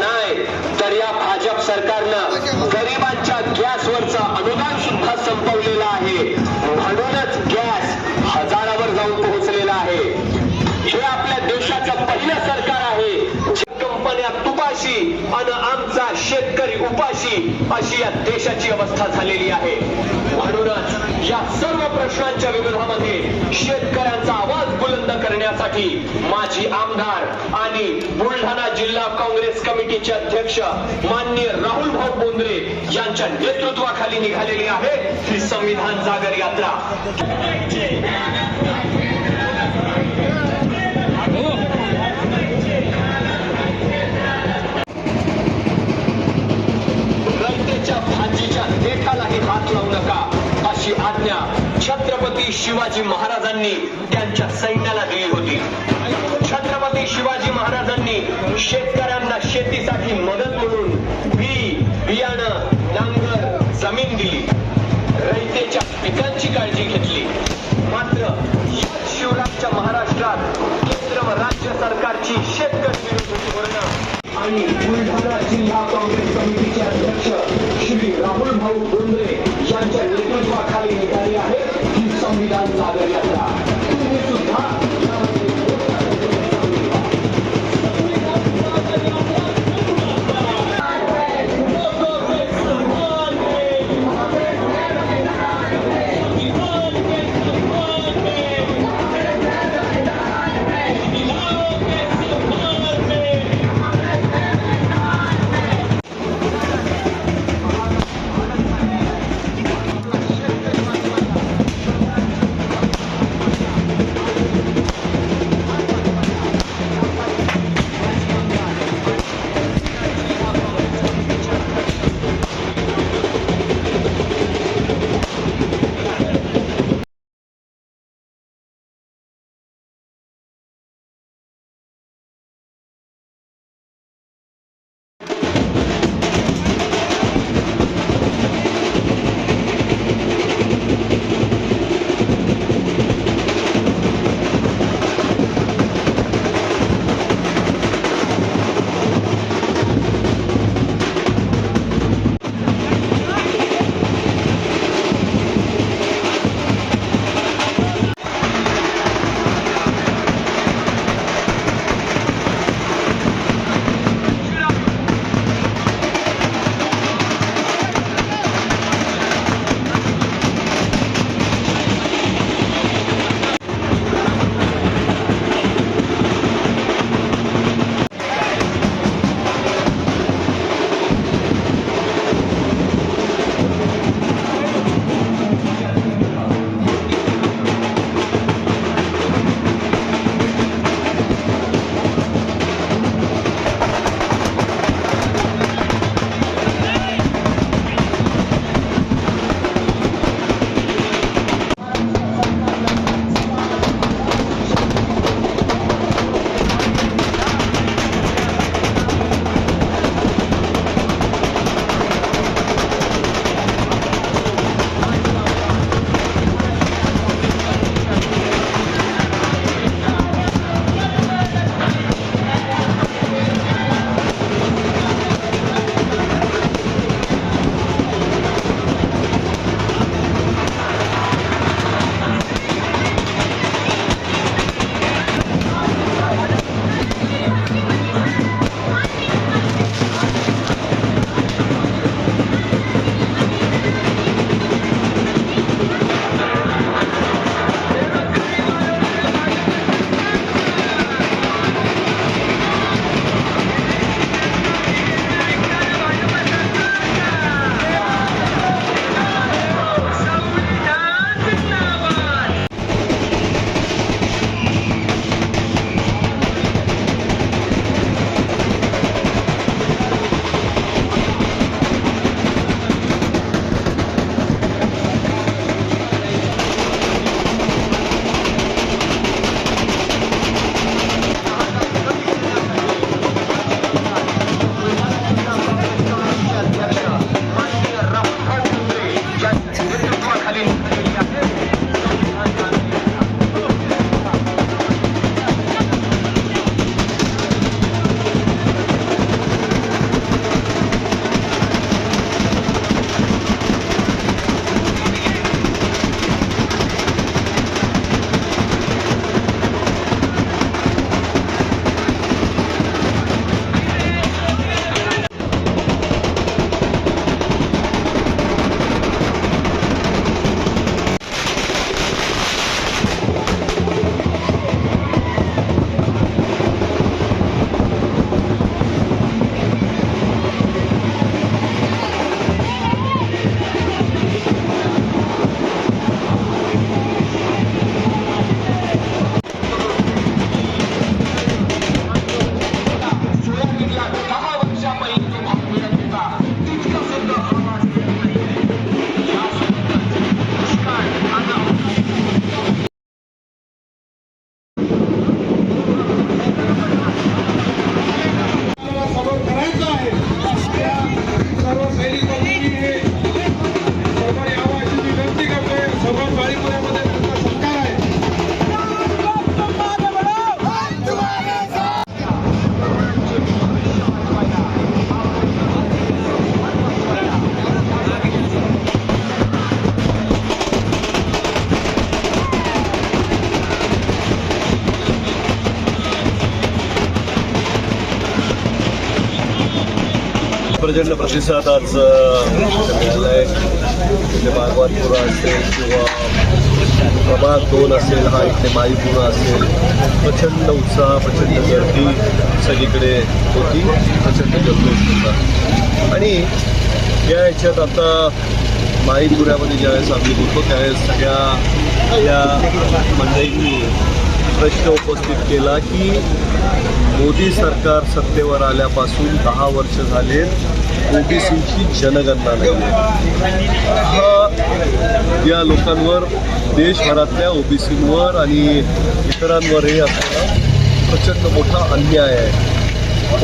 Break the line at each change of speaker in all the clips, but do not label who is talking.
नाही तर या भाजप सरकारनं शेतकरी उपाशी अशी या देशाची अवस्था झालेली आहे. म्हणूनच या सर्व प्रश्नांच्या विरोधामध्ये शेतकऱ्यांचा आवाज बुलंद करण्यासाठी माजी आमदार आणि बुलढाणा जिल्हा काँग्रेस कमिटीचे अध्यक्ष माननीय राहुल भाऊ बोंद्रे यांच्या नेतृत्वाखाली निघालेली आहे. ही संविधान जागर यात्रा. हो. कशालाही हात लावू नका अशी आज्ञा छत्रपती शिवाजी महाराजांनी त्यांच्या सैन्याला दिली होती. छत्रपती शिवाजी महाराजांनी शेतकऱ्यांना शेतीसाठी मदत म्हणून बी बियाणं नांगर जमीन दिली. रयतेच्या पिकांची काळजी घेतली. मात्र शिवराजच्या महाराष्ट्रात केंद्र व राज्य सरकारची शेतकरी विरोधी धोरणं आणि बुलढाणा जिल्हा काँग्रेस कमिटीचे राहुल भाऊ
प्रचंड प्रतिसाद आज मिळालाय इथे भागवतपुरा असेल किंवा प्रभाग दोन असेल हा इथे माईपुरा असेल प्रचंड उत्साह प्रचंड गर्दी सगळीकडे होती प्रचंड जल्लोष होता. आणि या ह्याच्यात आता माईपुऱ्यामध्ये ज्यावेळेस आम्ही होतो त्यावेळेस सगळ्या या मंडळींनी प्रश्न उपस्थित केला की मोदी सरकार सत्तेवर आल्यापासून दहा वर्ष झाले ओबीसीची जनगणना नाही हा या लोकांवर देशभरातल्या ओबीसींवर आणि इतरांवरही असलेला प्रचंड मोठा अन्याय आहे.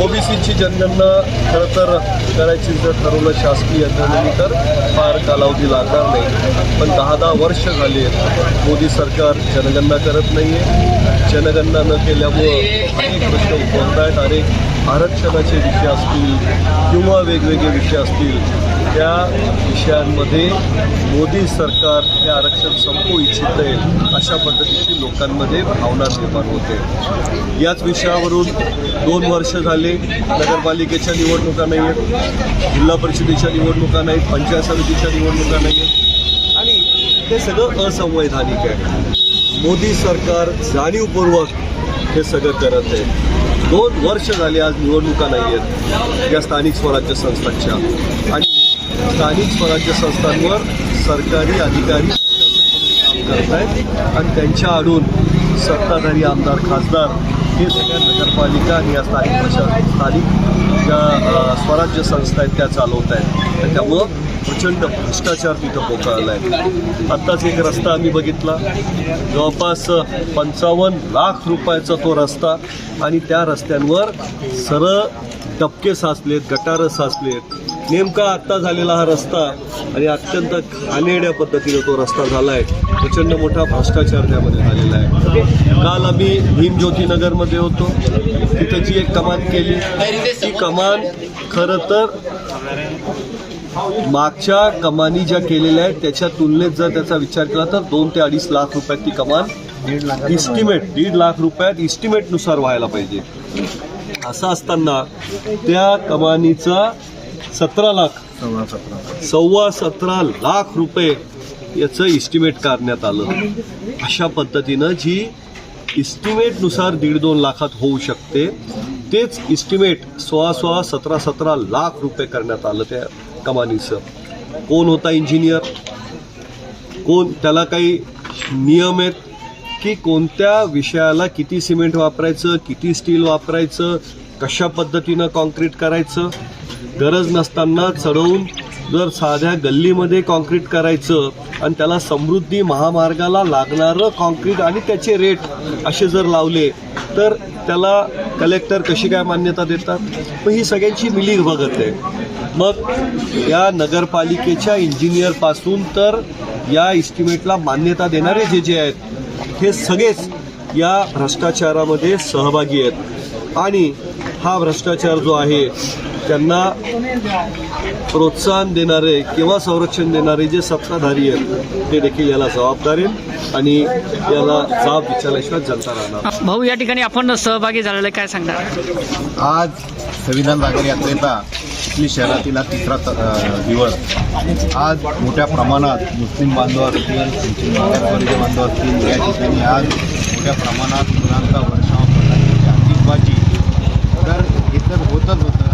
ओबीसीची जनगणना खरं तर करायची जर ठरवलं शासकीय यंत्रणेने तर फार कालावधी लागणार नाही. पण दहा दहा वर्ष झाली आहेत मोदी सरकार जनगणना करत नाही आहे जनगणना न केल्यामुळं अनेक प्रश्न उद्भवत आहेत अनेक आरक्षणाचे विषय असतील किंवा वेगवेगळे विषय असतील त्या विषयांमध्ये मोदी सरकार हे आरक्षण संपू इच्छित आहे अशा पद्धतीची लोकांमध्ये भावना निर्माण होते. याच विषयावरून दोन वर्ष झाले नगरपालिकेच्या निवडणुका नाही आहेत जिल्हा परिषदेच्या निवडणुका नाहीत पंचायत समितीच्या निवडणुका नाही आहेत आणि हे सगळं असंवैधानिक आहे. मोदी सरकार जाणीवपूर्वक हे सगळं करत आहे. दोन वर्ष झाली आज निवडणुका नाही आहेत या स्थानिक स्वराज्य संस्थांच्या. आणि स्थानिक स्वराज्य संस्थांवर सरकारी अधिकारी करत आहेत आणि त्यांच्या आडून सत्ताधारी आमदार खासदार हे सगळ्या नगरपालिका आणि या स्थानिक प्रशा स्थानिक ज्या स्वराज्य संस्था आहेत त्या चालवत आहेत तर त्यामुळं प्रचंड भ्रष्टाचार तिथं पोकळला आहे आत्ताच एक रस्ता आम्ही बघितला. जवळपास पंचावन्न लाख रुपयाचा तो रस्ता आणि त्या रस्त्यांवर सरळ टपके साचलेत गटारं साचलेत. नेमका आत्ता झालेला हा रस्ता आणि अत्यंत खानेड्या पद्धतीने तो रस्ता झाला आहे प्रचंड मोठा भ्रष्टाचार त्यामध्ये झालेला आहे. काल आम्ही भीमज्योतीनगरमध्ये होतो. तिथं जी एक कमान केली ती कमान खरं तर मागच्या कमानी ज्या केलेल्या आहेत त्याच्या तुलनेत जर त्याचा विचार केला तर दोन ते अडीच लाख रुपयात ती कमान इस्टिमेट दीड लाख रुपयात इस्टिमेटनुसार व्हायला पाहिजे. असं असताना त्या कमानीचा सतरा लाख सव्वा सतरा लाख रुपये याचं इस्टिमेट काढण्यात आलं. अशा पद्धतीनं जी इस्टिमेटनुसार दीड दोन लाखात होऊ शकते तेच इस्टिमेट सोळा सोळा सतरा सतरा लाख रुपये करण्यात आलं त्या कमानीचं कोण होता इंजिनियर कोण त्याला काही नियम आहेत की कोणत्या विषयाला किती सिमेंट वापरायचं किती स्टील वापरायचं कशा पद्धतीनं कॉन्क्रीट करायचं? गरज नसताना चढवून जर साध्या गल्लीमध्ये कॉन्क्रीट करायचं आणि त्याला समृद्धी महामार्गाला लागणारं कॉन्क्रीट आणि त्याचे रेट असे जर लावले तर त्याला कलेक्टर कशी काय मान्यता देतात? मग ही सगळ्यांची मिली भगत आहे. मग या नगरपालिकेच्या इंजिनियरपासून तर या इस्टिमेटला मान्यता देणारे जे जे आहेत हे सगळेच या भ्रष्टाचारामध्ये सहभागी आहेत. आणि हा भ्रष्टाचार जो आहे त्यांना प्रोत्साहन देणारे किंवा संरक्षण देणारे जे सत्ताधारी आहेत ते देखील याला जबाबदार आहेत आणि याला जाब विचारल्याशिवाय जनता राहणार
भाऊ या ठिकाणी आपण सहभागी झालेलं आहे, काय सांगणार?
आज संविधान जागर यात्रेचा चिखली शहरातील हा तिसरा दिवस. आज मोठ्या प्रमाणात मुस्लिम बांधव असतील मागासवर्गीय बांधव असतील या ठिकाणी आज मोठ्या प्रमाणात मुलांचा वर्षाव करण्याची आतिषबाजी तर हे तर होतच होतं.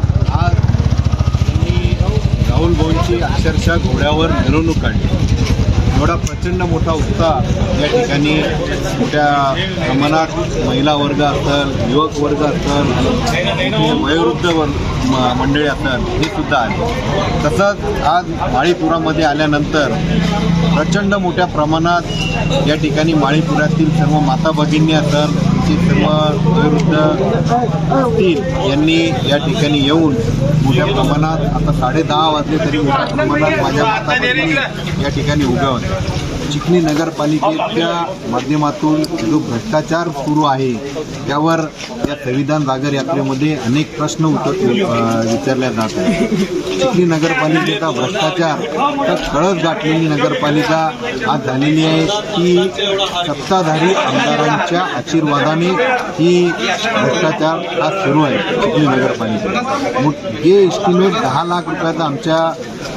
राहुल भाऊंची अक्षरशः घोड्यावर मिरवणूक काढली. एवढा प्रचंड मोठा उत्साह या ठिकाणी मोठ्या प्रमाणात महिला वर्ग असेल युवक वर्ग असेल वयोवृद्ध वर्ग म- मंडळी असेल हे सुद्धा आहे. तसंच आज माळीपुरामध्ये आल्यानंतर प्रचंड मोठ्या प्रमाणात या ठिकाणी माळीपुरातील सर्व माता भगिनी असेल ते सर्व वयोवृद्ध असतील यांनी या ठिकाणी येऊन मोठ्या प्रमाणात आता साडे दहा वाजले तरी मोठ्या प्रमाणात माझ्या माता या ठिकाणी उभ्या होत्या चिखली नगरपालिकेच्या माध्यमातून जो भ्रष्टाचार सुरू आहे त्यावर या संविधान जागर यात्रेमध्ये अनेक प्रश्न उत्तर विचारल्या विचारले जात आहेत. चिखली नगरपालिकेचा भ्रष्टाचार तर कळस गाठलेली नगरपालिका आज झालेली आहे. की सत्ताधारी आमदारांच्या आशीर्वादाने ही भ्रष्टाचार हा सुरू आहे चिखली नगरपालिका मग जे एस्टिमेट दहा लाख रुपयाचं आमच्या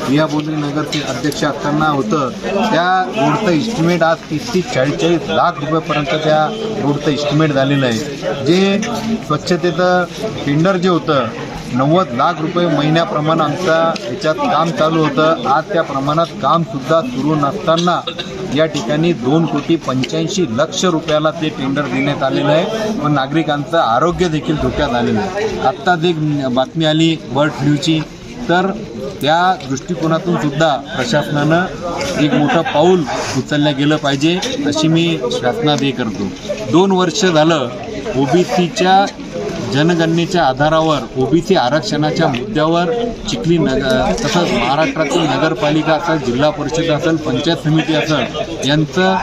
रिया नगरचे अध्यक्ष असताना होतं. त्या रोडचं इस्टिमेट आज तीस तीस चाळीस लाख रुपयेपर्यंत त्या रोडचं इस्टिमेट झालेलं आहे. जे स्वच्छतेचं टेंडर जे होतं नव्वद लाख रुपये महिन्याप्रमाणे आमचा याच्यात काम चालू होतं. आज त्या प्रमाणात कामसुद्धा सुरू नसताना या ठिकाणी दोन कोटी पंच्याऐंशी लक्ष रुपयाला ते टेंडर देण्यात आलेलं आहे. व नागरिकांचं आरोग्य देखील धोक्यात आलेलं आहे. आत्ताच एक बातमी आली बर्ड फ्लूची तर त्या दृष्टिकोनातून सुद्धा प्रशासनानं एक मोठं पाऊल उचललं गेलं पाहिजे अशी मी शासनात हे करतो. दोन वर्ष झालं ओबीसीच्या जनगणनेच्या आधारावर ओबीसी आरक्षणाच्या मुद्द्यावर चिखली नगर तसंच महाराष्ट्रातील नगरपालिका असेल जिल्हा परिषद असेल पंचायत समिती असेल यांचं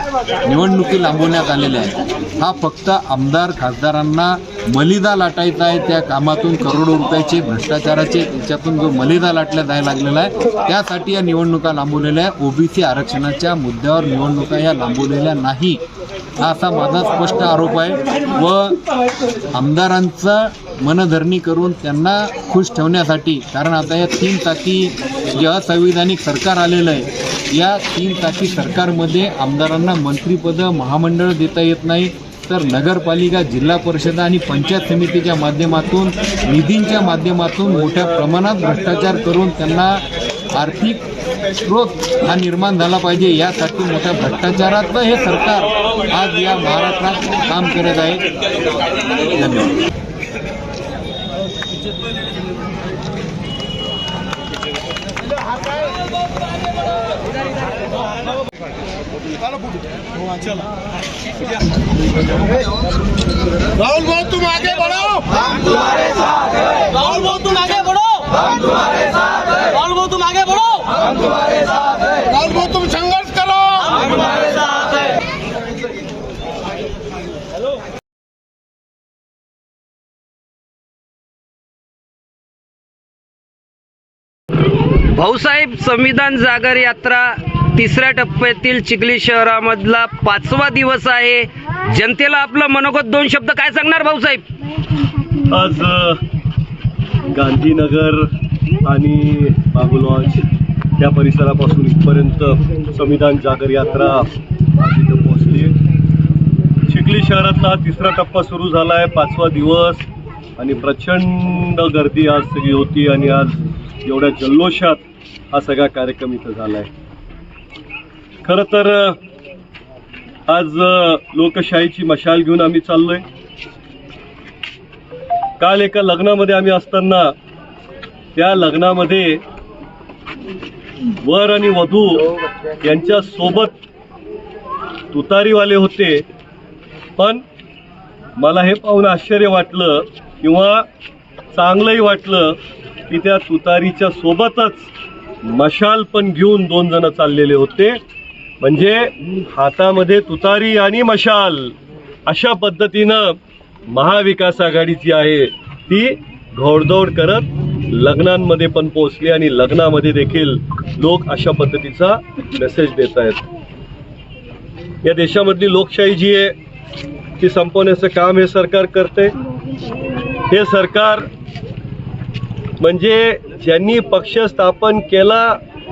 निवडणुकी लांबवण्यात आलेल्या आहे हा फक्त आमदार खासदारांना मलिदा लाटायचा आहे त्या कामातून करोडो रुपयाचे भ्रष्टाचाराचे त्याच्यातून जो मलिदा लाटला जायला लागलेला आहे त्यासाठी या निवडणुका लांबवलेल्या आहे ओबीसी आरक्षणाच्या मुद्द्यावर निवडणुका या लांबवलेल्या नाही. हा असा माझा स्पष्ट आरोप आहे. व आमदारांचं मनधरणी करून त्यांना खुश ठेवण्यासाठी कारण आता या तीन ताकी जे असंविधानिक सरकार आलेलं आहे या तीन ताकी सरकारमध्ये आमदारांना मंत्रिपदं महामंडळ देता येत नाही. तर नगरपालिका जिल्हा परिषद आणि पंचायत समितीच्या माध्यमातून निधींच्या माध्यमातून मोठ्या प्रमाणात भ्रष्टाचार करून त्यांना आर्थिक स्रोत हा निर्माण झाला पाहिजे. यासाठी मोठ्या भ्रष्टाचाराचं हे सरकार आज या महाराष्ट्रात काम करत आहे. धन्यवाद.
राहुल भाऊ तुम आगे बढ़ो. हम तुम्हारे
भाऊसाहेब संविधान जागर यात्रा तिसऱ्या टप्प्यातील चिखली शहरामधला पाचवा दिवस आहे. जनतेला आपलं मनोगत दोन शब्द काय सांगणार भाऊसाहेब?
आज गांधीनगर आणि बाबू या त्या परिसरापासून इथपर्यंत संविधान जागर यात्रा तिथं इथं पोहोचली चिखली शहरातला हा तिसरा टप्पा सुरू झाला आहे पाचवा दिवस. आणि प्रचंड गर्दी आज सगळी होती आणि आज एवढ्या जल्लोषात हा सगळा कार्यक्रम इथं झाला आहे खरं तर आज लोकशाहीची मशाल घेऊन आम्ही चाललोय. काल एका लग्नामध्ये आम्ही असताना त्या लग्नामध्ये वर आणि वधू यांच्या सोबत तुतारीवाले होते. पण मला हे पाहून आश्चर्य वाटलं किंवा चांगलंही वाटलं की त्या तुतारीच्या सोबतच मशाल पण घेऊन दोन जण चाललेले होते. म्हणजे हातामध्ये तुतारी आणि मशाल अशा पद्धतीनं महाविकास आघाडी जी आहे ती घोडदौड करत लग्नांमध्ये पण पोहोचली आणि लग्नामध्ये देखील लोक अशा पद्धतीचा मेसेज देत आहेत. या देशामधली लोकशाही जी आहे ती संपवण्याचं काम हे सरकार करते हे सरकार म्हणजे ज्यांनी पक्ष स्थापन केला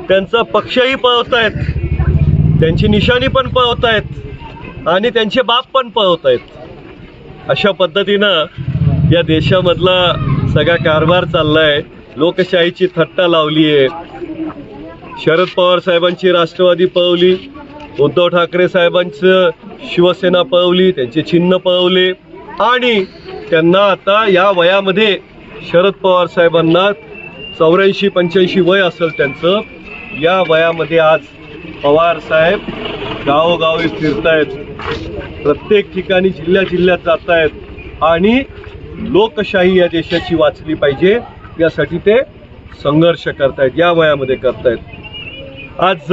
त्यांचा पक्षही पळवत आहेत त्यांची निशाणी पण पळवत आहेत आणि त्यांचे बाप पण पळवत आहेत अशा पद्धतीनं या देशामधला सगळा कारभार चाललाय. लोकशाहीची थट्टा लावली आहे शरद पवार साहेबांची राष्ट्रवादी पळवली. उद्धव ठाकरे साहेबांचं शिवसेना पळवली. त्यांचे चिन्ह पळवले. आणि त्यांना आता या वयामध्ये शरद पवार साहेबांना चौऱ्याऐंशी पंच्याऐंशी वय असेल त्यांचं. या वयामध्ये आज पवार साहेब गावोगावी फिरतायत. प्रत्येक ठिकाणी जिल्ह्या जिल्ह्यात जात आहेत आणि लोकशाही या देशाची वाचली पाहिजे. यासाठी ते संघर्ष करतायत. या वयामध्ये करतायत. आज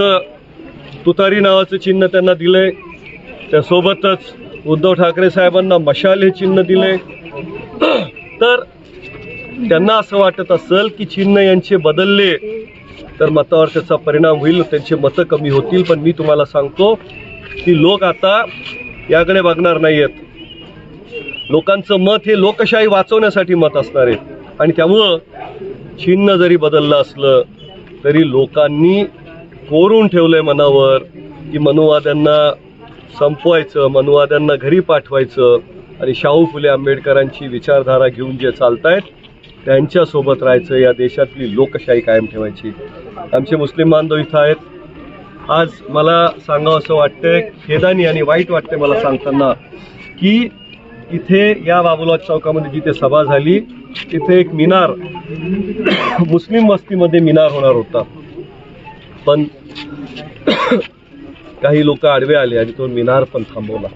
तुतारी नावाचं चिन्ह त्यांना दिलंय. त्यासोबतच उद्धव ठाकरे साहेबांना मशाल हे चिन्ह दिले तर त्यांना असं वाटत असेल की चिन्ह यांचे बदलले तर मतावर त्याचा परिणाम होईल त्यांचे मतं कमी होतील. पण मी तुम्हाला सांगतो की लोक आता याकडे बघणार नाही आहेत लोकांचं मत हे लोकशाही वाचवण्यासाठी मत असणार आहे. आणि त्यामुळं चिन्ह जरी बदललं असलं तरी लोकांनी कोरून ठेवलंय मनावर की मनुवाद्यांना संपवायचं मनुवाद्यांना घरी पाठवायचं आणि शाहू फुले आंबेडकरांची विचारधारा घेऊन जे चालतायत त्यांच्यासोबत राहायचं या देशातली लोकशाही कायम ठेवायची. आमचे मुस्लिम बांधव इथं आहेत. आज मला सांगावं असं वाटतंय खेदानी आणि वाईट वाटते मला सांगताना की इथे या बाबुलाल चौकामध्ये जिथे सभा झाली तिथे एक मिनार मुस्लिम वस्तीमध्ये मिनार होणार होता. पण काही लोक आडवे आले आणि तो मिनार पण थांबवला.